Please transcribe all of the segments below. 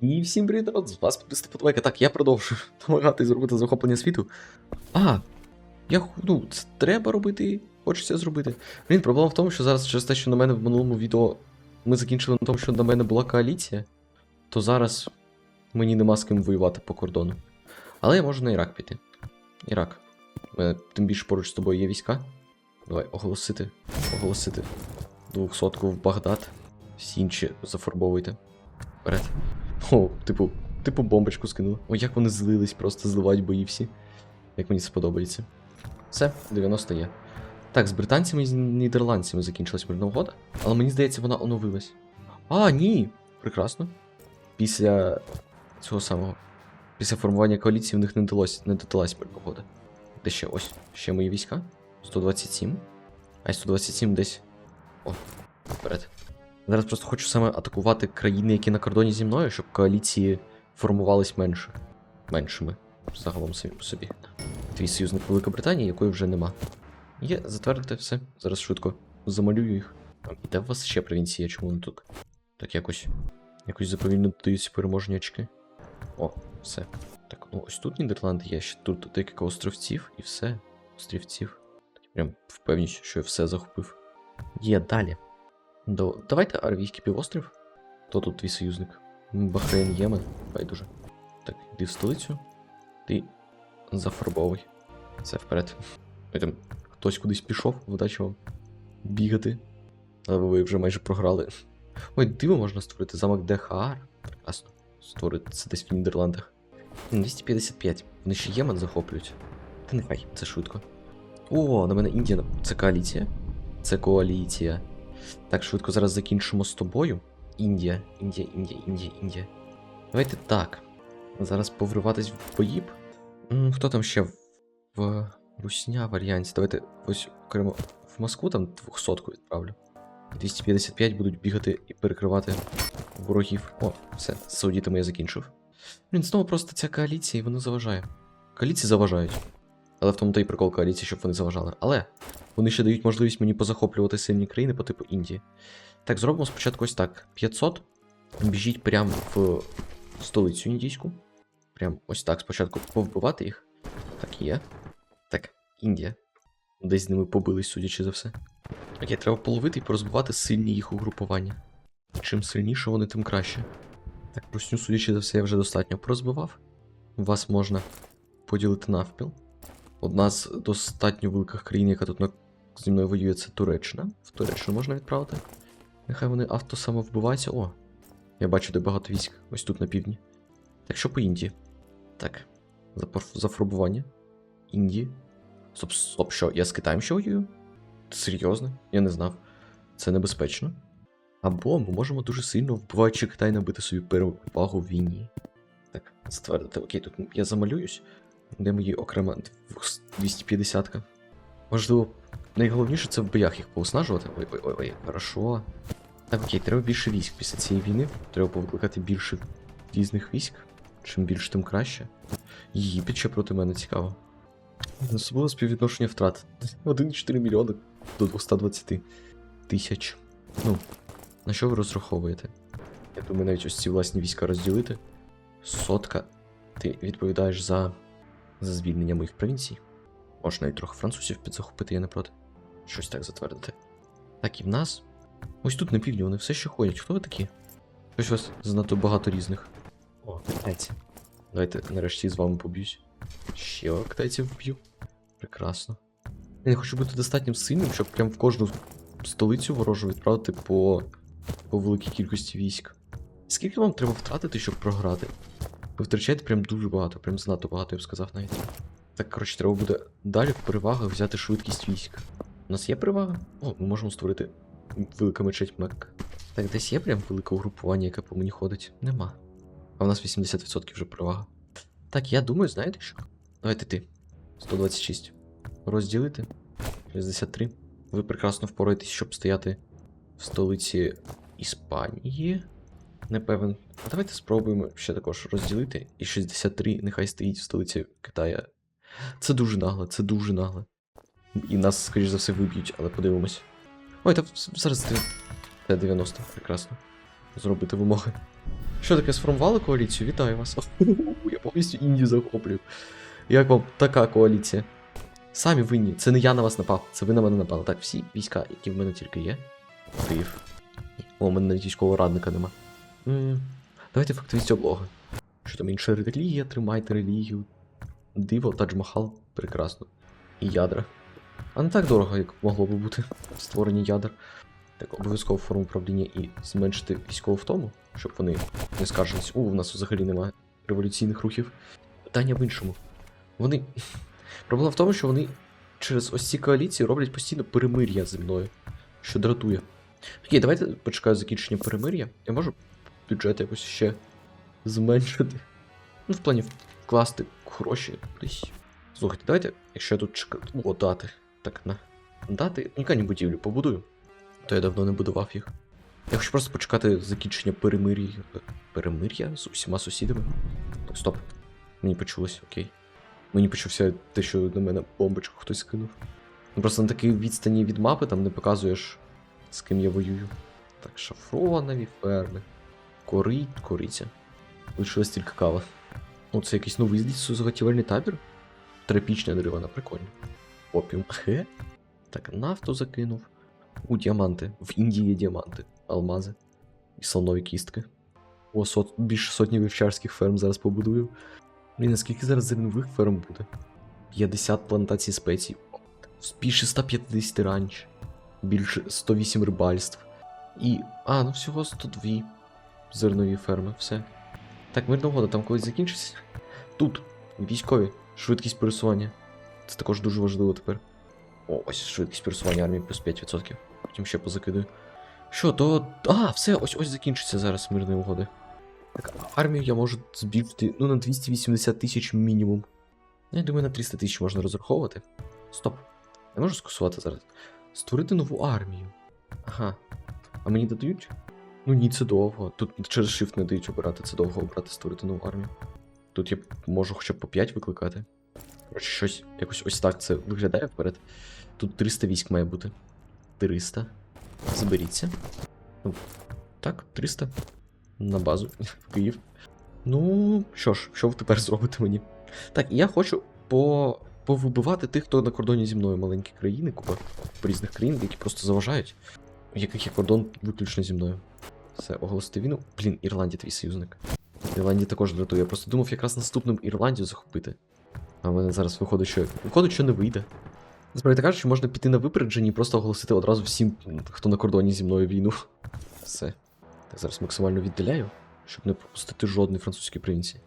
І всім привіт, народ, з вас підписати подобайка. Так, я продовжую намагатись зробити захоплення світу. А, я ну, це треба робити, хочеться зробити. Блін, проблема в тому, що зараз через те, що на мене в минулому відео ми закінчили на тому, що на мене була коаліція, то зараз мені нема з ким воювати по кордону. Але я можу на Ірак піти. Ірак. Тим більше поруч з тобою є війська. Давай, оголосити. Оголосити. Двохсотку в Багдад. Всі інші зафарбовуйте. Вперед. О, типу, типу бомбочку скинули. О, як вони злились, просто зливають бої всі. Як мені це подобається. Все, 90 є. Так, з британцями і з нідерландцями закінчилась мирна угода, але мені здається, вона оновилась. А, ні! Прекрасно. Після цього самого. Після формування коаліції в них не додалось, не додалась мирна угода. Де ще ось? Ще мої війська? 127. А й 127 десь. О, вперед. Зараз просто хочу саме атакувати країни, які на кордоні зі мною, щоб коаліції формувались менше. Меншими. Загалом самі по собі. Твій союзник Велика Британія, якої вже нема. Є, затвердити все. Зараз швидко замалюю їх. І де у вас ще провінція, чому не тут? Так якось. Якось заповільно додаються переможні очки. О, все. Так, ну ось тут Нідерланди є, ще тут декілька островців і все. Острівців. Прям впевнююся, що я все захопив. Є далі. До... Давайте Аравійський півострів. Хто тут твій союзник? Бахрейн, Ємен. Байдуже. Так, йди в столицю. Ти зафарбовуй. Все вперед. Там хтось кудись пішов, вдачі вам бігати. Але ви вже майже програли. Ой, диво можна створити замок Дехаар. Прекрасно. Створити це десь в Нідерландах. 255. Вони ще Ємен захоплюють. Та нехай, це швидко. О, на мене Індія. Це коаліція? Це коаліція. Так, швидко зараз закінчимо з тобою. Індія, Індія, Індія, Індія, Індія. Давайте так. Зараз повриватись в бої. Хто там ще в, в Русня варіанті? Давайте ось окремо в Москву там 200 відправлю. 255 будуть бігати і перекривати ворогів. О, все, з саудітами я закінчив. Блін, знову просто ця коаліція, і воно заважає. Коаліції заважають. Але в тому то і прикол коаліції, щоб вони заважали. Але вони ще дають можливість мені позахоплювати сильні країни по типу Індії. Так, зробимо спочатку ось так. 500. Біжіть прямо в столицю індійську. Прям ось так спочатку повбивати їх. Так, є. Так, Індія. Десь з ними побились, судячи за все. Окей, треба половити і порозбивати сильні їх угрупування. Чим сильніше вони, тим краще. Так, русню, судячи за все, я вже достатньо порозбивав. Вас можна поділити навпіл. Одна з достатньо великих країн, яка тут на... зі мною воює, це Туреччина. В Туреччину можна відправити. Нехай вони автосамовбиваються. О, я бачу, де багато військ. Ось тут на півдні. Так що по Індії? Так. Зафарбування. Індії. Стоп, стоп, що? Я з Китаєм ще воюю? Серйозно? Я не знав. Це небезпечно. Або ми можемо дуже сильно, вбиваючи Китай, набити собі перевагу в війні. Так, ствердити. Окей, тут я замалююсь. Де мої окрема 250-ка? Можливо, найголовніше це в боях їх поуснажувати. Ой, ой, ой, ой, хорошо. Так, окей, треба більше військ після цієї війни. Треба повикликати більше різних військ. Чим більше, тим краще. Єгипет ще проти мене цікаво. Особливо співвідношення втрат. 1,4 мільйони до 220 тисяч. Ну, на що ви розраховуєте? Я думаю, навіть ось ці власні війська розділити. Сотка. Ти відповідаєш за, за звільнення моїх провінцій. Можна навіть трохи французів підзахопити, я не проти. Щось так затвердити. Так, і в нас. Ось тут на півдні вони все ще ходять. Хто ви такі? Щось у вас занадто багато різних. О, китайці. Давайте нарешті з вами поб'юсь. Ще китайців вб'ю. Прекрасно. Я не хочу бути достатньо сильним, щоб прям в кожну столицю ворожу відправити по, по великій кількості військ. Скільки вам треба втратити, щоб програти? Ви втрачаєте прям дуже багато, прям занадто багато, я б сказав навіть. Так, коротше, треба буде далі в взяти швидкість військ. У нас є перевага? О, ми можемо створити велика мечеть Мекка. Так, десь є прям велике угрупування, яке по мені ходить? Нема. А в нас 80% вже перевага. Так, я думаю, знаєте що? Давайте ти. 126. Розділити. 63. Ви прекрасно впораєтесь, щоб стояти в столиці Іспанії. Не певен. А давайте спробуємо ще також розділити. І 63 нехай стоїть в столиці Китая. Це дуже нагло, це дуже нагло. І нас, скоріш за все, виб'ють, але подивимось. Ой, та зараз ти. Т-90, прекрасно. Зробити вимоги. Що таке, сформували коаліцію? Вітаю вас. Я повністю Індію захоплюю. Як вам така коаліція? Самі винні. Це не я на вас напав, це ви на мене напали. Так, всі війська, які в мене тільки є. Київ. О, у мене навіть військового радника нема. Давайте фактивість облоги. Що там інша релігія, тримайте релігію. Диво, Тадж-Махал, прекрасно. І ядра. А не так дорого, як могло би бути створені ядер. Так, обов'язково форму управління і зменшити військову втому, щоб вони не скаржились. У, в нас взагалі немає революційних рухів. Питання в іншому. Вони. Проблема в тому, що вони через ось ці коаліції роблять постійно перемир'я зі мною, що дратує. Окей, давайте почекаю закінчення перемир'я. Я можу бюджет якось ще зменшити. Ну, в плані вкласти гроші кудись. Слухайте, давайте, якщо я тут чекаю. О, дати. Так, на. Дати унікальні будівлі побудую. То я давно не будував їх. Я хочу просто почекати закінчення перемир'я. Перемир'я з усіма сусідами. Так, стоп. Мені почулось, окей. Мені почувся те, що на мене бомбочку хтось скинув. Ну, Просто на такій відстані від мапи там не показуєш, з ким я воюю. Так, шафровані ферми. Корить, кориця. Лишилась тільки кава. О, це якийсь новий лісозаготівельний табір? Тропічна деревина, прикольно. Опіум. Хе? Так, нафту закинув. У діаманти. В Індії є діаманти, алмази і слонові кістки. О, сот... більше сотні вівчарських ферм зараз побудую. Блін, наскільки зараз зернових ферм буде? 50 плантацій спецій. Більше 150 ранч. Більше 108 рибальств. І. А, ну всього 102 зернові ферми, все. Так, мирна угода, там колись закінчиться. Тут, військові, швидкість пересування. Це також дуже важливо тепер. О, ось швидкість пересування армії плюс 5%. Потім ще позакидую. Що, то. А, все, ось ось закінчиться зараз мирної угоди. Так, армію я можу збільшити ну, на 280 тисяч мінімум. Ну, я думаю, на 300 тисяч можна розраховувати. Стоп. Я можу скасувати зараз. Створити нову армію. Ага. А мені додають? Ну ні, це довго. Тут через Shift не дають обирати, це довго обрати, створити нову армію. Тут я можу хоча б по 5 викликати. Коротше, щось якось ось так це виглядає вперед. Тут 300 військ має бути. 300. Зберіться. Ну, так, 300. На базу в Київ. Ну, що ж, що ви тепер зробите мені? Так, я хочу по... повибивати тих, хто на кордоні зі мною маленькі країни, купа різних країн, які просто заважають, яких є кордон виключно зі мною. Все, оголосити війну. Блін, Ірландія твій союзник. Ірландія також дратує. Я просто думав якраз наступним Ірландію захопити. А в мене зараз виходить, що виходить, що не вийде. Насправді кажучи, можна піти на випередження і просто оголосити одразу всім, хто на кордоні зі мною війну. Все. Так, зараз максимально віддаляю, щоб не пропустити жодної французької провінції.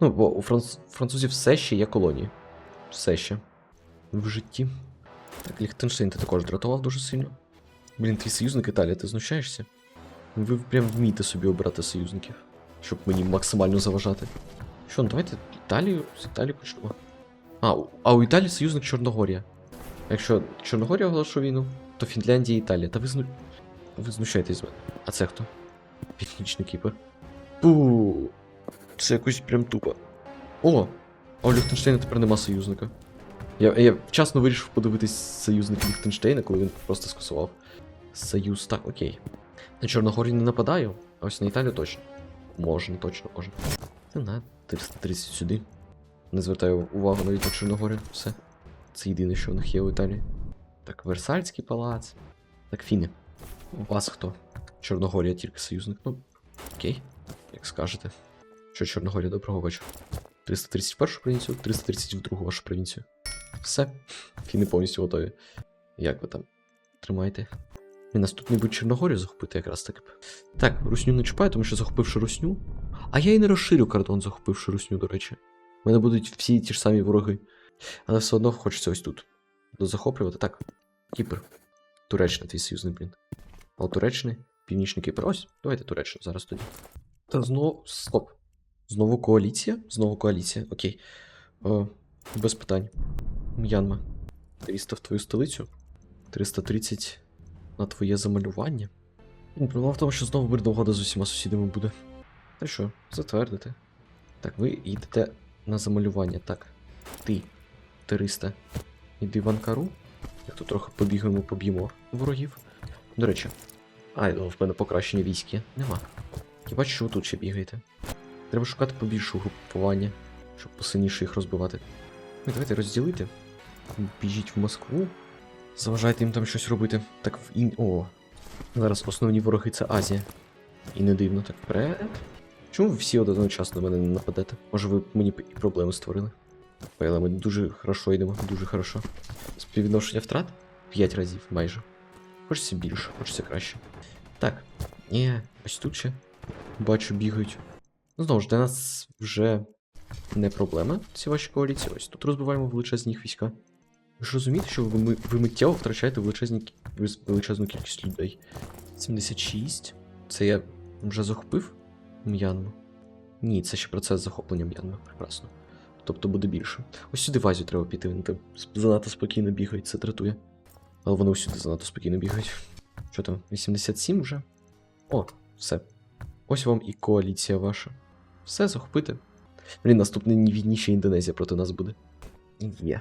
Ну, бо у франц... французів все ще є колонії. Все ще. В житті. Так, Ліхтенштейн ти також дратував дуже сильно. Блін, твій союзник Італія, ти знущаєшся? Ви прям вмієте собі обрати союзників, щоб мені максимально заважати. Що, ну давайте Італію з Італії почнемо. А, а у Італії союзник Чорногорія. Якщо Чорногорія оголошує війну, то Фінляндія і Італія. Та ви, зну... ви знущаєтесь з мене. А це хто? Північний Кіпр. Пу. Це якось прям тупо. О! А у Ліхтенштейна тепер нема союзника. Я, я вчасно вирішив подивитись союзник Ліхтенштейна, коли він просто скасував. Союз, так, окей. На Чорногорію не нападаю, а ось на Італію точно. Можна, точно можна. Ну, на 330 сюди. Не звертаю увагу навіть на Чорногорію, все. Це єдине, що в них є у Італії. Так, Версальський палац. Так, Фіни. У вас хто? Чорногорія тільки союзник. Ну, окей, як скажете. Що Чорногорія, доброго вечора. 331 провінцію, 332 вашу провінцію. Все. Фіни повністю готові. Як ви там? Тримайте. І наступний буде Чорногорію захопити якраз таки. Так, русню не чіпаю, тому що захопивши русню. А я і не розширю кордон, захопивши русню, до речі. У мене будуть всі ті ж самі вороги. Але все одно хочеться ось тут. Захоплювати. Так. Кіпр. Туреччина, твій союзний, блін. А Туреччини, Північний Кіпр. Ось, давайте Туреччину зараз тоді. Та знову. Стоп. Знову коаліція? Знову коаліція. Окей. О, без питань. М'янма. 300 в твою столицю. 330 на твоє замалювання. Ну, Проблема в тому, що знову мирна угода з усіма сусідами буде. Та що, затвердити. Так, ви йдете на замалювання. Так. Ти. 300. Іди в Анкару. Я тут трохи побігаємо, поб'ємо ворогів. До речі. А, я в мене покращення військ є. Нема. Бачу, що ви тут ще бігаєте. Треба шукати побільше угрупування, щоб посильніше їх розбивати. Ну, давайте розділити. Біжіть в Москву. Заважайте їм там щось робити. Так в ін. О. Зараз основні вороги це Азія. І не дивно, так вперед. Чому ви всі одночасно на мене не нападете? Може ви мені і проблеми створили? Але ми дуже хорошо йдемо, дуже хорошо. Співвідношення втрат 5 разів майже. Хочеться більше, хочеться краще. Так, ні, ось тут ще. Бачу, бігають. Ну, знову ж, для нас вже не проблема, ці ваші коаліції. Ось тут розбиваємо величезні їх війська. Ви ж розумієте, що ви, ви втрачаєте величезну кількість людей. 76. Це я вже захопив М'янму? Ні, це ще процес захоплення М'янми. Прекрасно. Тобто буде більше. Ось сюди в Азію треба піти, вони там занадто спокійно бігають, це дратує. Але вони усюди занадто спокійно бігають. Що там, 87 вже? О, все. Ось вам і коаліція ваша. Все, захопити. Блін, наступний війні Індонезія проти нас буде. Є.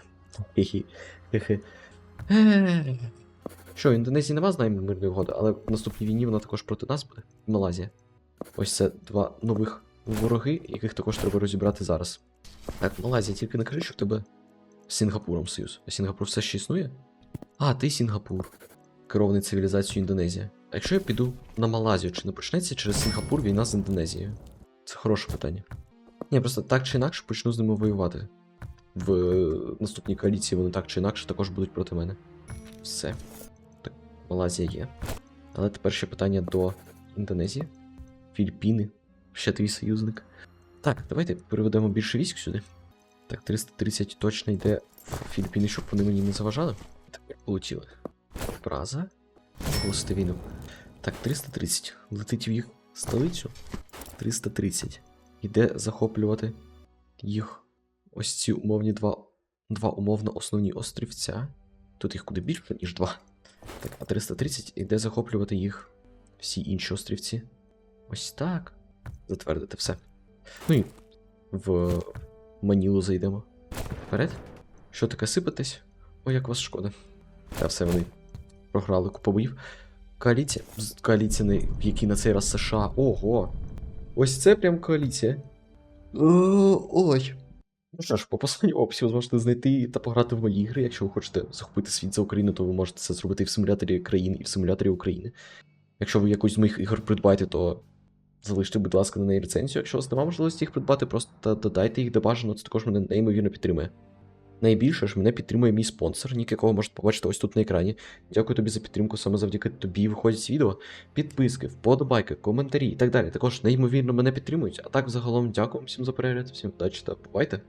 Хе-хе. Хе-хе. Що, Індонезії нема з нами мирної угоди, але в наступній війні вона також проти нас буде. Малазія. Ось це два нових вороги, яких також треба розібрати зараз. Так, Малазія, тільки кажи, що в тебе з Сінгапуром союз. А Сінгапур все ще існує? А, ти Сінгапур. Керований цивілізацією Індонезія. А якщо я піду на Малазію, чи не почнеться через Сінгапур війна з Індонезією? Це хороше питання. Ні, просто так чи інакше почну з ними воювати. В е, наступній коаліції вони так чи інакше також будуть проти мене. Все. Так, Малазія є. Але тепер ще питання до Індонезії. Філіппіни. Ще твій союзник. Так, давайте переведемо більше військ сюди. Так, 330 точно йде в Філіппіни, щоб вони мені не заважали. Тепер полетіли. Праза. Оголосити війну. Так, 330. Летить в їх столицю. 330. Іде захоплювати їх ось ці умовні два, два умовно основні острівця. Тут їх куди більше, ніж два. Так, а 330 іде захоплювати їх всі інші острівці. Ось так. Затвердити все. Ну і в Манілу зайдемо. Вперед. Що таке сипатись? Ой, як вас шкода. Та все вони програли купу боїв. Коаліція. Коаліція, в якій на цей раз США. Ого! Ось це прям коаліція. О, Ой. Ну що ж, по посланню описі ви зможете знайти та пограти в мої ігри. Якщо ви хочете захопити світ за Україну, то ви можете це зробити і в симуляторі країн, і в симуляторі України. Якщо ви якусь з моїх ігор придбаєте, то залиште, будь ласка, на неї рецензію. Якщо у вас немає можливості їх придбати, просто додайте їх де бажано, це також мене неймовірно підтримує. Найбільше ж мене підтримує мій спонсор, нік якого можете побачити ось тут на екрані. Дякую тобі за підтримку, саме завдяки тобі виходять відео. Підписки, вподобайки, коментарі і так далі. Також неймовірно мене підтримують. А так, загалом, дякую всім за перегляд, всім удачі та бувайте!